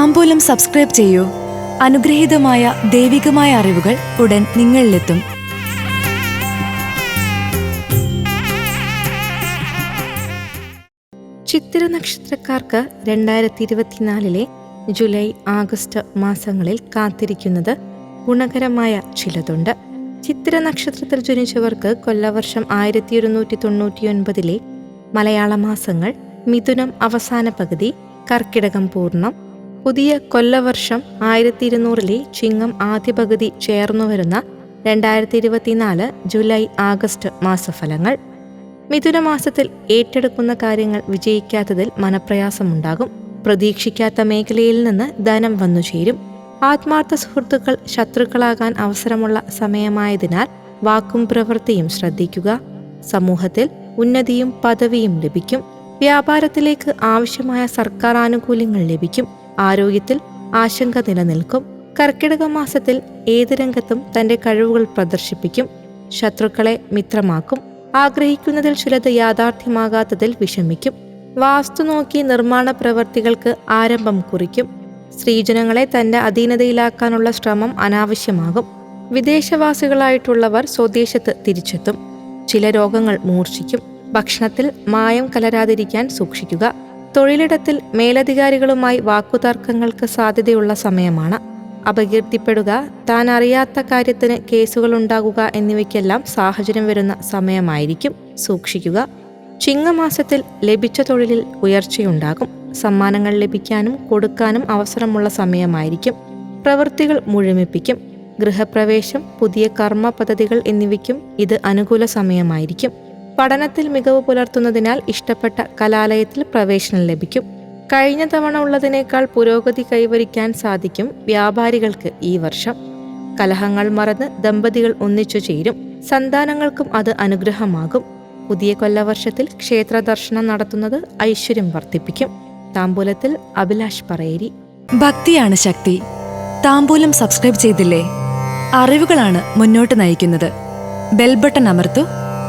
താമ്പൂലം subscribe ചെയ്യൂ. അനുഗ്രഹീതമായ ദൈവികമായ അറിവുകൾ ഉടൻ നിങ്ങളിലെത്തും. ചിത്തിര നക്ഷത്രക്കാർക്ക് രണ്ടായിരത്തി ഇരുപത്തിനാലിലെ ജൂലൈ ആഗസ്റ്റ് മാസങ്ങളിൽ കാത്തിരിക്കുന്നത് ഗുണകരമായ ചിലതുണ്ട്. ചിത്തിര നക്ഷത്രത്തിൽ ജനിച്ചവർക്ക് കൊല്ലവർഷം ആയിരത്തി ഒരുന്നൂറ്റി തൊണ്ണൂറ്റിയൊൻപതിലെ മലയാള മാസങ്ങൾ മിഥുനം അവസാന പകുതി കർക്കിടകം പൂർണം പുതിയ കൊല്ലവർഷം ആയിരത്തി ഇരുന്നൂറിലെ ചിങ്ങം ആദ്യ പകുതി ചേർന്നു വരുന്ന രണ്ടായിരത്തി ഇരുപത്തിനാല് ജൂലൈ ആഗസ്റ്റ് മാസഫലങ്ങൾ. മിഥുനമാസത്തിൽ ഏറ്റെടുക്കുന്ന കാര്യങ്ങൾ വിജയിക്കാത്തതിൽ മനപ്രയാസമുണ്ടാകും. പ്രതീക്ഷിക്കാത്ത മേഖലയിൽ നിന്ന് ധനം വന്നു ചേരും. ആത്മാർത്ഥ സുഹൃത്തുക്കൾ ശത്രുക്കളാകാൻ അവസരമുള്ള സമയമായതിനാൽ വാക്കും പ്രവൃത്തിയും ശ്രദ്ധിക്കുക. സമൂഹത്തിൽ ഉന്നതിയും പദവിയും ലഭിക്കും. വ്യാപാരത്തിലേക്ക് ആവശ്യമായ സർക്കാർ ആനുകൂല്യങ്ങൾ ലഭിക്കും. ആരോഗ്യത്തിൽ ആശങ്ക നിലനിൽക്കും. കർക്കിടക മാസത്തിൽ ഏത് രംഗത്തും തന്റെ കഴിവുകൾ പ്രദർശിപ്പിക്കും. ശത്രുക്കളെ മിത്രമാക്കും. ആഗ്രഹിക്കുന്നതിൽ ചിലത് യാഥാർത്ഥ്യമാകാത്തതിൽ വിഷമിക്കും. വാസ്തു നോക്കി നിർമ്മാണ പ്രവർത്തികൾക്ക് ആരംഭം കുറിക്കും. സ്ത്രീജനങ്ങളെ തന്റെ അധീനതയിലാക്കാനുള്ള ശ്രമം അനാവശ്യമാകും. വിദേശവാസികളായിട്ടുള്ളവർ സ്വദേശത്ത് തിരിച്ചെത്തും. ചില രോഗങ്ങൾ മൂർച്ഛിക്കും. ഭക്ഷണത്തിൽ മായം കലരാതിരിക്കാൻ സൂക്ഷിക്കുക. തൊഴിലിടത്തിൽ മേലധികാരികളുമായി വാക്കുതർക്കങ്ങൾക്ക് സാധ്യതയുള്ള സമയമാണ്. അപകീർത്തിപ്പെടുക താൻ അറിയാത്ത കാര്യത്തിന് കേസുകൾ ഉണ്ടാകുക എന്നിവയ്ക്കെല്ലാം സാഹചര്യം വരുന്ന സമയമായിരിക്കും സൂക്ഷിക്കുക. ചിങ്ങമാസത്തിൽ ലഭിച്ച തൊഴിലിൽ ഉയർച്ചയുണ്ടാകും. സമ്മാനങ്ങൾ ലഭിക്കാനും കൊടുക്കാനും അവസരമുള്ള സമയമായിരിക്കും. പ്രവൃത്തികൾ മുഴുമിപ്പിക്കും. ഗൃഹപ്രവേശം പുതിയ കർമ്മ പദ്ധതികൾ എന്നിവയ്ക്കും ഇത് അനുകൂല സമയമായിരിക്കും. പഠനത്തിൽ മികവ് പുലർത്തുന്നതിനാൽ ഇഷ്ടപ്പെട്ട കലാലയത്തിൽ പ്രവേശനം ലഭിക്കും. കഴിഞ്ഞ തവണ ഉള്ളതിനേക്കാൾ പുരോഗതി കൈവരിക്കാൻ സാധിക്കും വ്യാപാരികൾക്ക് ഈ വർഷം. കലഹങ്ങൾ മറന്ന് ദമ്പതികൾ ഒന്നിച്ചു ചേരും. സന്താനങ്ങൾക്കും അത് അനുഗ്രഹമാകും. പുതിയ കൊല്ലവർഷത്തിൽ ക്ഷേത്ര ദർശനം നടത്തുന്നത് ഐശ്വര്യം വർദ്ധിപ്പിക്കും. താമ്പൂലത്തിൽ അഭിലാഷ് പറയേരി. ഭക്തിയാണ് ശക്തി. താമ്പൂലം സബ്സ്ക്രൈബ് ചെയ്തില്ലേ? അറിവുകളാണ് മുന്നോട്ട് നയിക്കുന്നത്. ബെൽബട്ടൺ അമർത്തു.